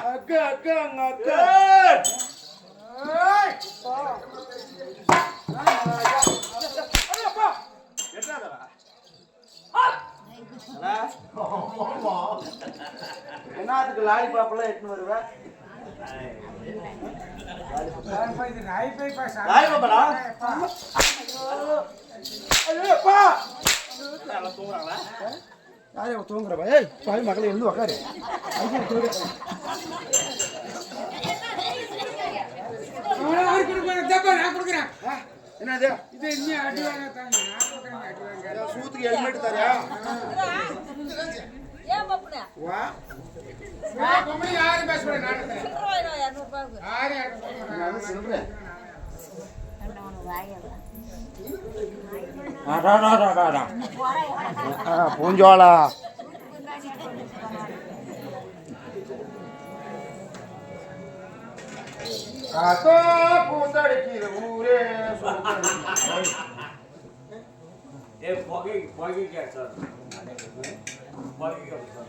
அக்கா அக்கா அக்கா அங்க அக்கா ஏய்! ஏய்! எட்டாதடா. என்னத்துக்கு லாலிபாப்லாம் எடுத்துன்னு வருவேன் ராயபாப்படா? ஐயோப்பா நல்லா தூங்குறாங்களா? யாரே தூங்குறவா ஏய் பாவி மகளே எழுந்து உக்காரு ஐயா தூங்கு என்னது சூத்துக்கு ஹெல்மெட் தரியா 아라라라라라. 아, 본줄 알아. 가서 보따리 길 우리 내 버기 버기 갔어. 버기 갔어.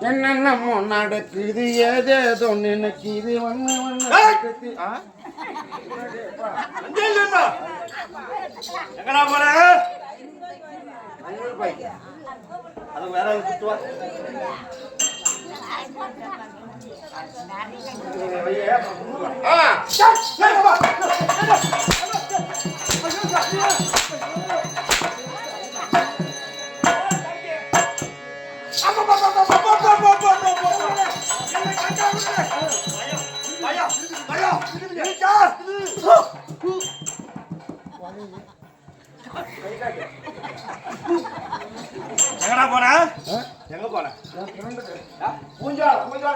என்னென்னமோ நடக்குது ஏதேதோ நினைக்குது வண்ண வண்ண நடக்குது. எங்கடா போற ஐநூறு ரூபாய்க்கு. அது வேற குத்துவா ஆ, எங்கடா போன? எங்க போன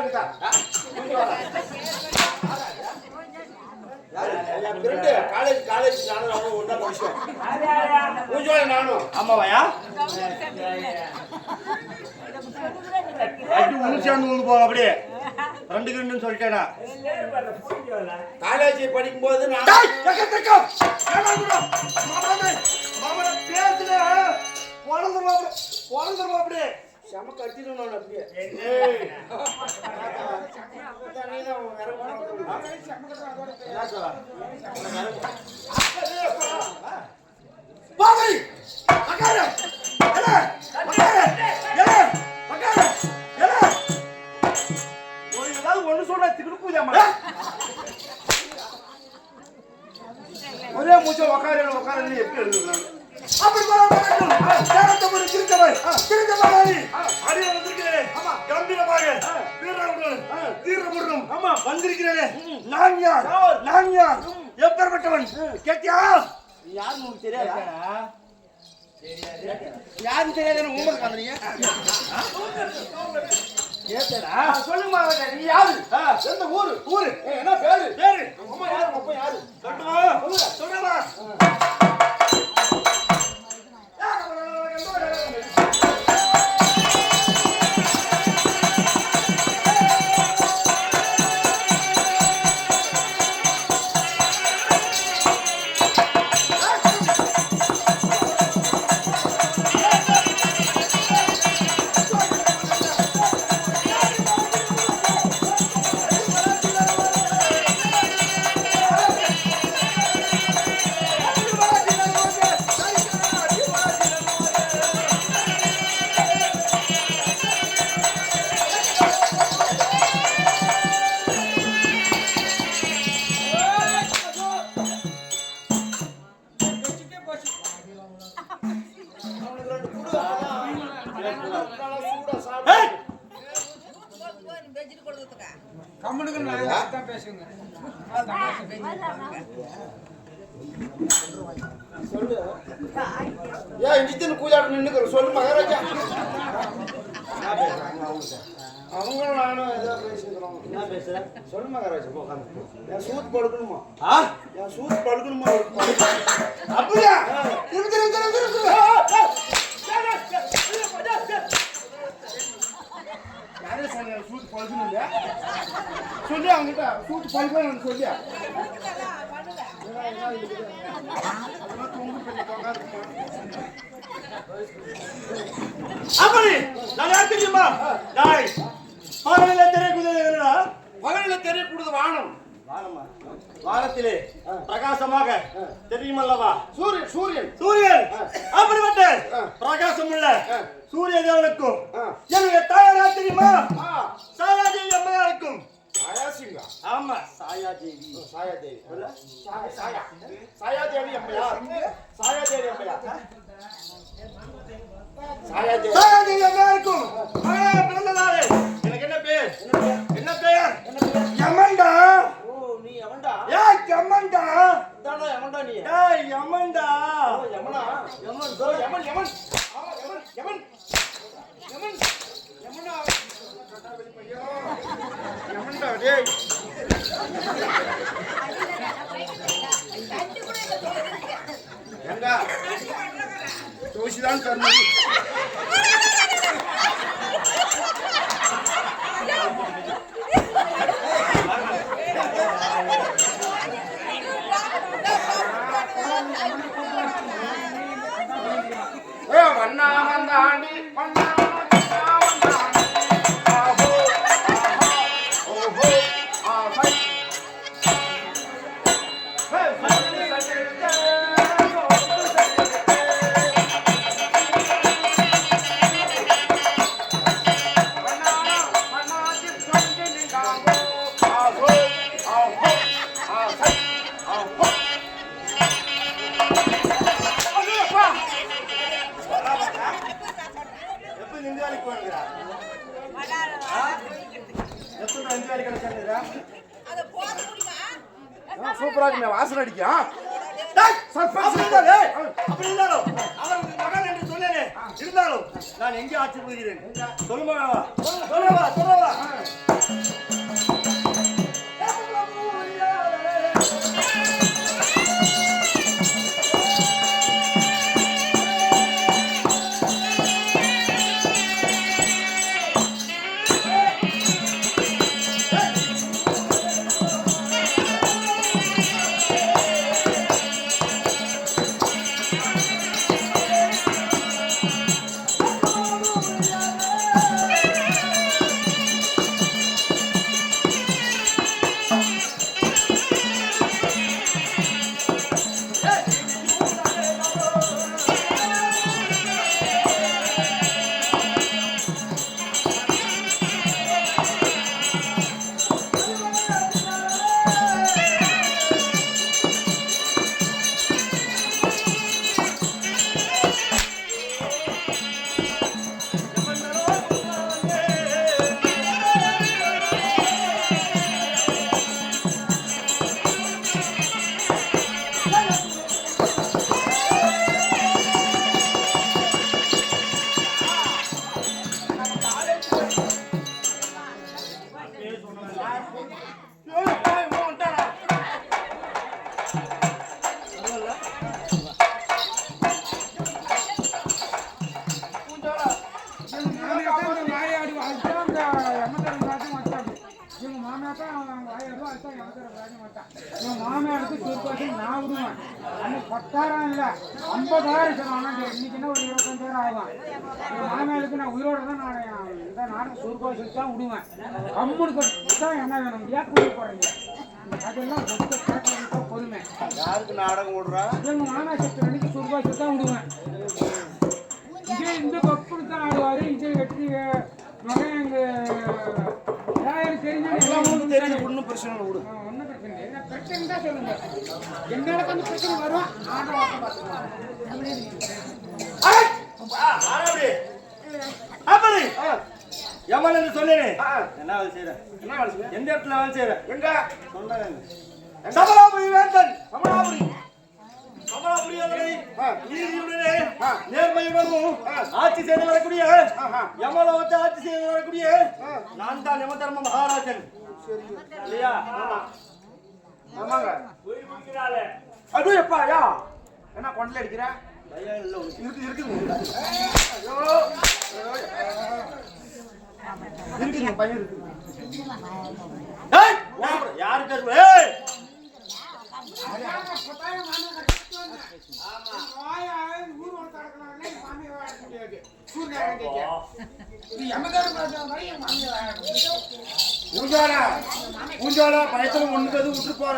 இருக்கா? காலேஜ் காலேஜ் நானும் ஒண்ணா படிச்சோம். பூஞ்சோளா நானும். ஆமாவாயா அடி ஒண்ணு சேர்ந்து வந்து போங்க அப்படியே ரெண்டு கண்டுன்னு சொல்லிட்டேனா காலேஜ். மாமனே, மாமனே, பேசுன. பொழந்துருவா பொழந்துருவா அப்படி. செம கட்டிடும் நான் அப்படியே? என்ன? ஒரே மூச்சை உக்காரு உக்காரு எப்படி எழுதுறாங்க அப்படி போல வேண்டும் தேரத்தை ஒரு திருச்சபை திருச்சபை அடி வந்திருக்கிறேன் கம்பீரமாக. வீரமுடன் தீரமுடன் ஆமா வந்திருக்கிறேன். நான் யார்? நான் யார்? எப்பேற்பட்டவன்? கேட்டியா? யாருன்னு உனக்கு தெரியாதா? யாருன்னு தெரியாதுன்னு உங்களுக்கு கேட்டடா சொல்லுங்க மகாராஜா, நீ யாரு? எந்த ஊரு? ஊரு. என்ன பேரு? பேரு. உங்க அம்மா யாரு? உங்க யாரு? சொல்லட்டுமா சொல்றமா அவங்களும் நானும் ஏதோ பேசிக்கிறோம். என்ன பேசுற? சொல்லு மகாராஜா உட்காந்து என் சூத் படுக்கணுமா? ஆ? என் சூத் படுக்கணுமா? அப்படியா? திரு திரு திரு திரு திரு. யாரே சொன்ன சூட் பழுதுன்னு சொல்லி அவங்ககிட்ட. சூட்டு பழுப்பு சொல்லி. அதெல்லாம் தொங்கு பெரிய தொங்கா இருக்குமா அப்படி நான் யார் தெரியுமா? டாய் பகலில் தெரியக்கூடியது பகலில் தெரியக்கூடியது வானம். வானத்திலே பிரகாசமாக தெரியுமல்லவா? சூரியன் சூரியன். சூரியன். அப்படிப்பட்ட பிரகாசம் உள்ள சூரிய தேவனுக்கும். என்னுடைய தாயாரா தெரியுமா? சாயாதேவி அம்மையாருக்கும் ஆயாசிங்கா ஆமா. சாயாதேவி. சாயாதேவி. சாயா சாயா. சாயாதேவி அம்மையா? சாயாதேவி. அம்மையா? சாயாதேவி. சாயாதேவி அம்மையாருக்கும் மகனா பிறந்ததாலே எனக்கு என்ன பேர்? என்ன பெயர் யமன்டா ஓ நீ எவன்டா ஏய் யமன்டா இதாடா எவன்டா நீ. ஏய் யமன்டா ஓ யமனா? யமன் யமன் யமன். ஆமா யமன் யமன். தோசிதான் தருமதி மாமியாருக்கு சொற்போசம் நான் விடுவேன். அன்னைக்கு பத்தாயிரம் இல்லை ஐம்பதாயிரம் சொன்னாங்க இன்னைக்கு என்ன ஒரு இருபத்தஞ்சாயிரம் ஆகும் என் மாமியாருக்கு நான் உயிரோட தான் நான் இந்த நாடகம் சொற்போசம் தான் விடுவேன். கம்முனுக்கு தான் என்ன வேணும்? ஏன் கூட்டி போடுறீங்க இந்த கதையெல்லாம் கொஞ்சம் கேட்கறதுக்கு பொறுமை யாருக்கு நாடகம் ஓடுறா? எங்க மாமா சத்து அன்னைக்கு சொற்போசம் தான் விடுவேன். இங்கே இந்த பப்புனு தான் ஆடுவாரு. இங்கே வெற்றி மகன் எங்க தெரியும். ஒன்றும் பிரச்சனை இல்லை விடு. ஒன்றும் பிரச்சனை இல்லை. என்ன பிரச்சனை தான் சொல்லுங்க. பிரச்சனை வரும். அப்படி என்று சொன்னேனே என்ன வேலை செய்யற என்ன வேலை? எந்த இடத்துல வேலை செய்யற எங்க? சொன்னாங்க சமராபுரி வேந்தன். சமராபுரி அவர்களை நீதியுடனே நேர்மையுடனும் ஆட்சி செய்து வரக்கூடிய யமலோகத்தை ஆட்சி செய்து வரக்கூடிய நான் தான் யமதர்ம மகாராஜன். இல்லையா? ஆமாங்க. உயிர் கொடுக்கிறாளே அது எப்பா ஐயா. என்ன கொண்டல அடிக்கிற? பயம் இல்லை. இருக்கு இருக்குது ஐயோ ஐயோ. இருக்குங்க பையன் இருக்கு. ஏய், ஓடுற. யாரு பேர்? ஏய்! பூஞ்சாலா பூஞ்சாலா பயத்துல ஒண்ணுக்கு விட்டு போற.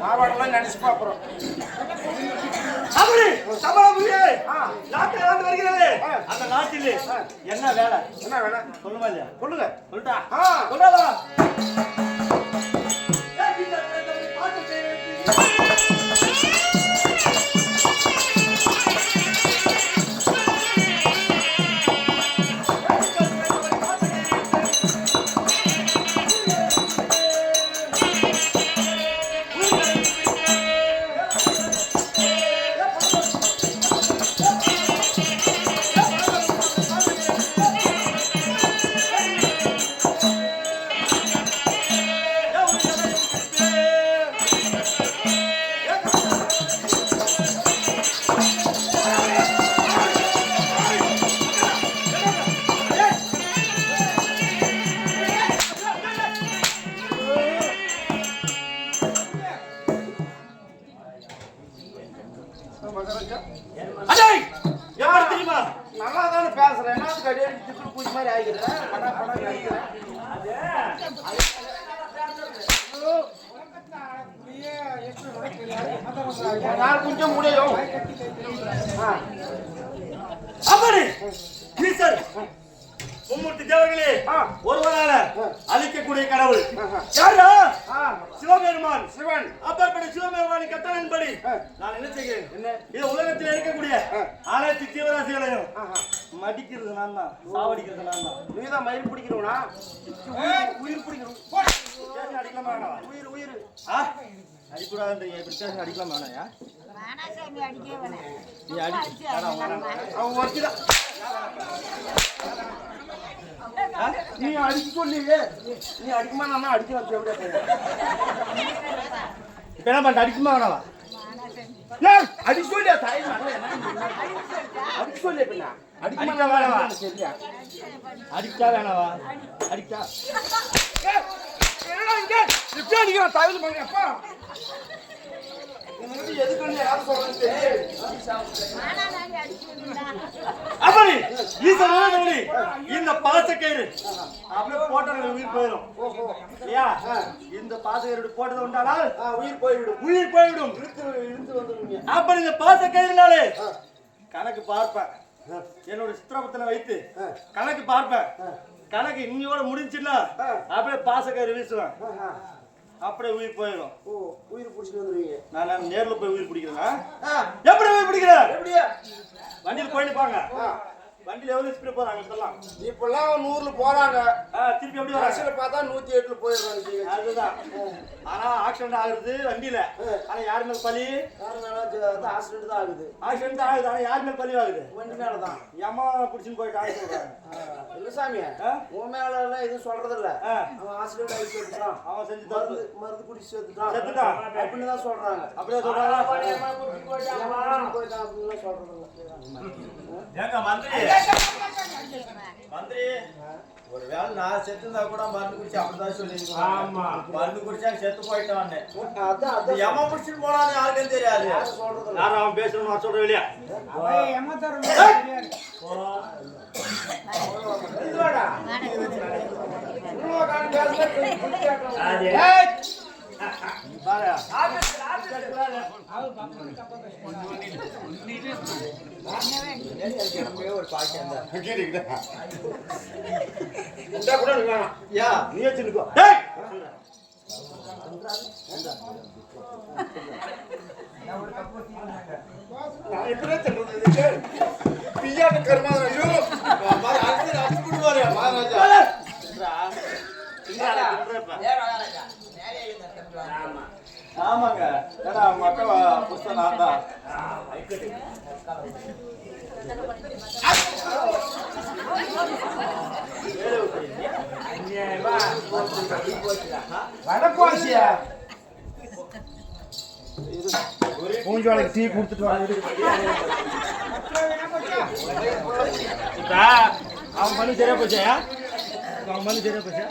மாவாடெல்லாம் நினைச்சு பாக்குறோம் அந்த நாட்டிலே என்ன வேலை? என்ன வேலை? சொல்லுமா இல்லையா? சொல்லுங்க. சொல்லிட்டா ஆ. சொல்றாதா ஆ. அனைத்து ஜீவராசிகளையும் ஆஹா மடிக்கிறது நான் தான் சாவடிக்கிறது நான் தான் நீதான் மயில் பிடிக்கிறவனா உயிர் பிடிக்கிறோம் ஸ்டேஷன் அடிக்கலாமா வேணாவா? உயிர் உயிர் ஆ? அடிக்கூடாதுன்றீங்க இப்படி ஸ்டேஷன் அடிக்கலாமா வேணாயா வேணாம். நீ அடி வேணாம். வேணாம். அவன் வச்சுதான் நீ அடிக்க சொல்லியே நீ அடிக்குமா நான் அடிக்க வச்சு எப்படியா போவோம் இப்ப என்ன அடிக்குமா வேணாவா அடிக்க சொல்லியா தாய்? அடிக்க சொல்லியா பின்ன அடிக்க வேணாவா? சரியா அடிச்சா வேணாவா என்னடா இங்க? இப்படி அடிக்கிறான் தாயில் மகன், அப்பா. வந்து எதுக்கு யாரும் சொல்றது. அப்படி ஈஸ்வரன் சொல்லி இந்த பாசக்கயிறு அப்படியே போட்டவங்க உயிர் போயிடும். ஐயா இந்த பாசக்கயிறு போட்டது உண்டானால் உயிர் போய்விடும். உயிர் போய்விடும். இழுத்து இழுத்து வந்துருவீங்க. அப்படி இந்த பாசக்கயிறுனாலே கணக்கு பார்ப்பேன். என்னோட சித்திரபத்தனை வைத்து கணக்கு பார்ப்பேன். கணக்கு இன்னையோட முடிஞ்சுன்னா. அப்படியே பாசக்கயிறு வீசுவேன். அப்படியே உயிர் போயிடும். ஓ உயிர் பிடிச்சிட்டு வந்துருவீங்க. நான் நேர்ல போய் உயிர் பிடிக்கிறேன்? எப்படி உயிர் பிடிக்கிறேன் எப்படியா? வண்டியில் போயிட்டு பாங்க வண்டியில் எவ்வளவு ஸ்பீட் போறாங்க இதெல்லாம் இப்பெல்லாம் நூறுல போறாங்க. ஆ, திருப்பி எப்படி கடைசியில பார்த்தா நூத்தி எட்டுல போயிடுறாங்க அதுதான். ஆனா ஆக்சிடென்ட் ஆகுது வண்டியில. ஆனா யார் மேல காரணம் ஆக்சிடென்ட் தான் ஆகுது. ஆக்சிடென்ட் ஆகுது. ஆனா யார் மேல பலி ஆகுது? வண்டி மேலதான். ஏமா புடிச்சுன்னு போயிட்டு ஆகி சொல்றாங்க. இல்ல சாமி. ஆ? உன் மேல எல்லாம் எதுவும் சொல்றது இல்ல ஆ. அவன் ஆக்சிடென்ட் ஆகி செத்துட்டான். அவன் செஞ்சு மருந்து மருந்து குடிச்சு செத்துட்டான். செத்துட்டான். அப்படின்னு தான் சொல்றாங்க. அப்படியே குடிச்சு போயிட்டான். அப்படின்னு சொல்றது இல்ல ஏங்க மந்திரி மந்திரி ஒரு வேளை நான் செத்துந்தா கூட மருந்து குடிச்சு அப்படிதான் சொல்லிருக்கோம் ஆமா. மருந்து குடிச்சா செத்து போயிட்டான்னு அதான் அதான் எம முடிச்சுட்டு போனான்னு யாருக்கும் தெரியாது சொல்றது இல்ல யாரும் அவன் பேசணும் நான் சொல்றேன் இல்லையா அவன் ஏமாத்தாரு தெரியாது. ஒரு பாக்கியம் தான் இந்த கூட நீ வேணாம் யா நீ வச்சுக்கோ டேய் நான் எப்படியே சொல்றது இதுக்கு பிய்யாட்ட கருமாதிரம் ஐயோ அடிச்சு அடிச்சு விடுவாரு மகாராஜா ஆமாங்க. ஏன்னா அவங்க அக்கா புஸ்தகம் நான் தான். வடப்பாசியா பூஞ்சாலைக்கு டீ கொடுத்துட்டு வாங்க. அவன் பண்ணி சரியா போச்சா? பண்ணி சரியா போச்சா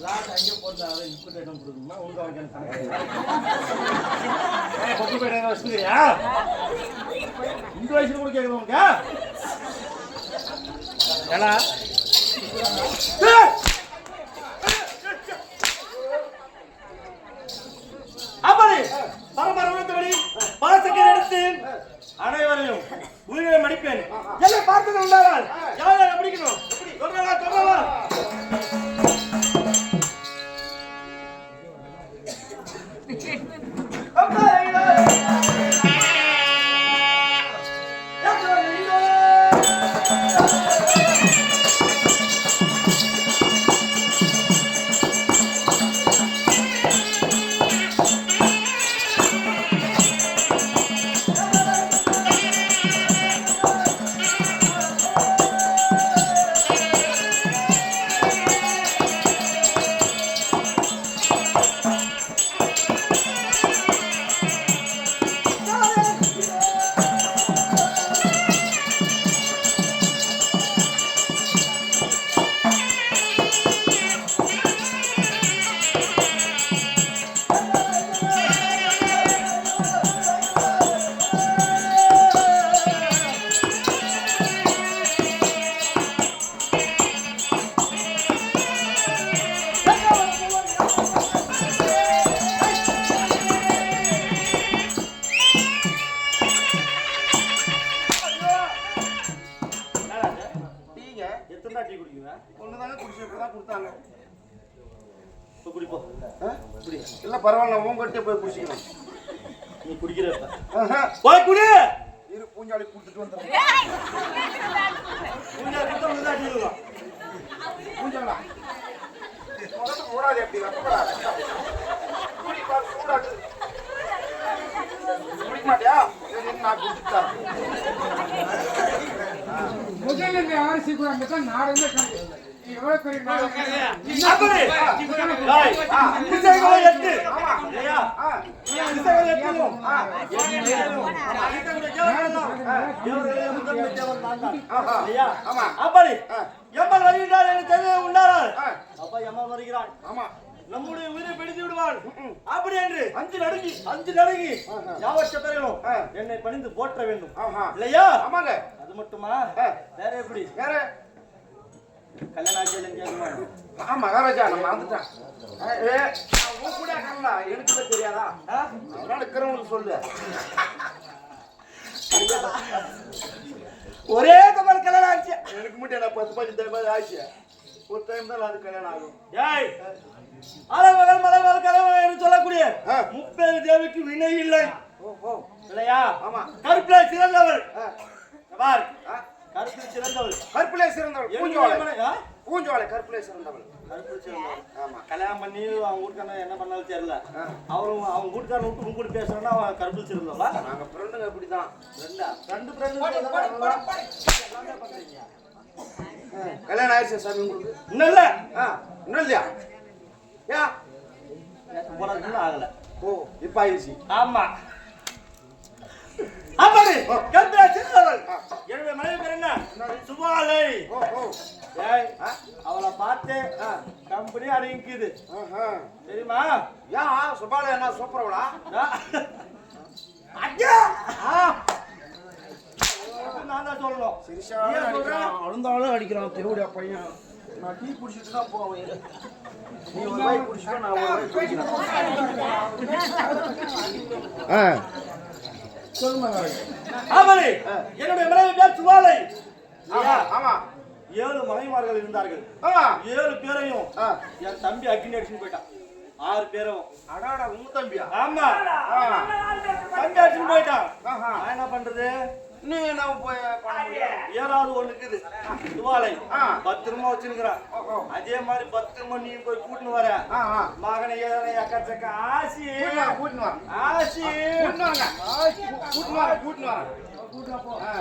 லாட் அங்கே போட்டு அதை இப்படி இடம் கொடுக்கணுமா உங்க எனக்கு கணக்கு பேர் என்ன வச்சுக்கிறியா இந்த வயசுல கூட கேட்குது உனக்கு ஏடா பரவாயில்ல உங்ககிட்ட போய் குடிச்சிக்கலாம் நீ குடிக்கிறப்ப ஆஹா. போய் குடி! இரு பூஞ்சாடி கொடுத்துட்டு வந்துடுறேன் வந்து முதல்ல ஓடாது எப்படி வெப்பப்படாது குடிப்பா சூடாட்டு குடிக்க மாட்டியா நான் குடிச்சுட்டேன் முதல்ல இந்த அரிசி கூட நாடகமே கணக்கு. அப்படி. எம்மல் வருகிறார் என்று உண்டானால் ஆ. அப்பா எம்மல் வருகிறான் ஆமா நம்முடைய உயிரை பிடித்து விடுவான் அப்படி என்று அஞ்சு நடுங்கி அஞ்சு நடுங்கி யாவற்ற ஆ. என்னை பணிந்து போற்ற வேண்டும் இல்லையா ஆமாங்க அது மட்டுமா. வேற எப்படி வேற ஆ மகாராஜா நான் மறந்துட்டேன் ஏ, நான் உன் கூட இருக்கேன்ல, எனக்கு தான் தெரியாதா ஆ? அதனால இருக்கிறவங்களுக்கு சொல்லு ஒரே கமல் கல்யாணம் ஆச்சு எனக்கு மட்டும் என்ன பத்து பஞ்சு டைம் ஆச்சு ஒரு டைம் தான் அது கல்யாணம் ஆகும் ஏய் அலமகள் மலமகள் கலவகள் என்று சொல்லக்கூடிய ஆ. முப்பேறு தேவிக்கு வினை இல்லை ஓ ஓ இல்லையா ஆமா. கருப்பில சிறந்தவள் ஆ, பார் ஆ. கருப்பில் சிறந்தவள். கருப்பிலே சிறந்தவள். பூஞ்சோலை? பூஞ்சோலை கருப்பிலே சிறந்தவள். ஆமா. கல்யாணம் பண்ணி அவங்க வீட்டுக்காரன் என்ன பண்ணாலும் தெரியல. அவரும் அவங்க வீட்டுக்காரன் விட்டு உங்க கூட பேசுறான்னா அவன் கருப்பில் சிறந்தவளா? நாங்க பிறந்துங்க இப்படிதான் ரெண்டா ரெண்டு ஃப்ரெண்டு கல்யாணம் ஆயிடுச்சு சாமி உங்களுக்கு? இன்னும் இல்ல. இன்னும் இல்லையா? யா? போறதுக்கு ஆகல. ஓ இப்ப ஆயிடுச்சு. ஆமா. அப்படி கருப்பில சிறந்தவள். என்னுடைய மனைவி பேர் என்ன? சுபாலை. ஓ ஓ. ஏய், அவளை பார்த்து கம்பெனி அடங்கிக்குது. தெரியுமா? யா சுபால என்ன சூப்பரவளா ஐயா நான் தான் சொல்லணும். ஏன் அழுந்தாலும் அடிக்கிறான் திருவுடைய பையன். நான் டீ குடிச்சிட்டு தான் போவேன். நீ ஒரு வாய் குடிச்சிட்டு நான் ஒரு வாய் ஆமாடி என்னுடைய மனைவி பேர் சுவாலை. ஆமா ஏழு மனைவிமார்கள் இருந்தார்கள். ஏழு பேரையும் என் தம்பி அக்னி அடிச்சுன்னு போயிட்டான் ஆறு பேரும். அடாடா உங்க தம்பியா? ஆமா. தம்பி அடிச்சுன்னு போயிட்டான் என்ன பண்றது? நீ என்ன போய் ஏழாவது ஒண்ணு இருக்குது துவாலை. ஆ. பத்திரமா வச்சிருக்கிறான். அதே மாதிரி பத்திரமா நீ போய் கூட்டின்னு வர. மகனை ஏதனை எக்கச்சக்க ஆசி. கூட்டின்னு வாங்க ஆசி. கூட்டின்னு வாங்க. கூட்டின்னு வாங்க கூட்டின்னு வாங்க. கூட்டினா போ. ஆ.